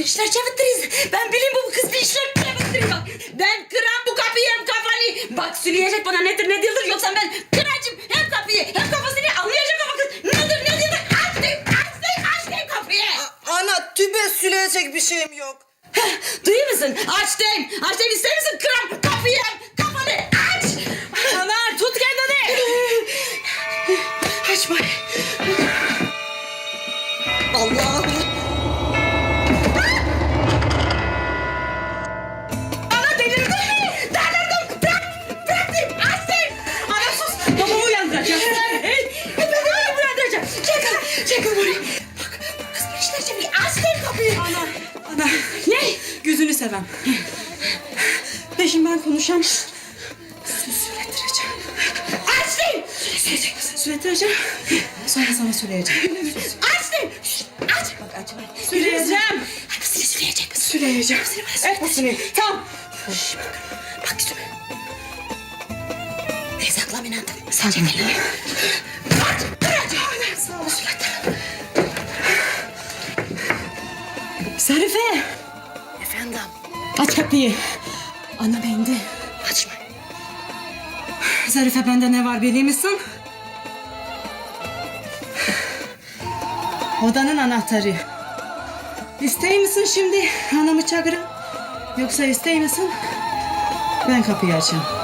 bir işler çevirtiriz. Ben bileyim bu kız bir işler çevirtirir. Ben kıran bu kapıyı kafanı. Bak süleyecek bana nedir ne değildir yoksa ben kıracım hem kapıyı hem kafasını anlayacak ama kız nedir ne değildir açtım açtım açtım kapıyı. A ana tübe süleyecek bir şeyim yok. Heh, duyuyor musun? Açtım açtım ister misin kıran kapıyı kafanı aç. Anar tut kendini. Açma. Allah Allah. Çekil. Burayı. Bak. bak Kız bir işler çeviriyor. Aç deyim kapıyı. Ana, ana. Ne? Gözünü sevem. Peşimden konuşan Söyletireceğim. Aç deyim. Söyleyecek misin? söyleteceğim. Sonra sana söyleyeceğim. Aç. Şşt, Aç. Bak açma. Söyleyeceğim. Hepsini söyleyecek misin? Söyleyeceğim. Hepsini bana söyle. Hepsini. Tamam. Şş, bak. Bak söyle. Ne saklam inandım. Sen çekil. Zarife. Efendim. Aç kapıyı. Ana bendi. Açma. Zarife bende ne var biliyor musun? Odanın anahtarı. İstey misin şimdi anamı çağırın? Yoksa istey misin? Ben kapıyı açayım.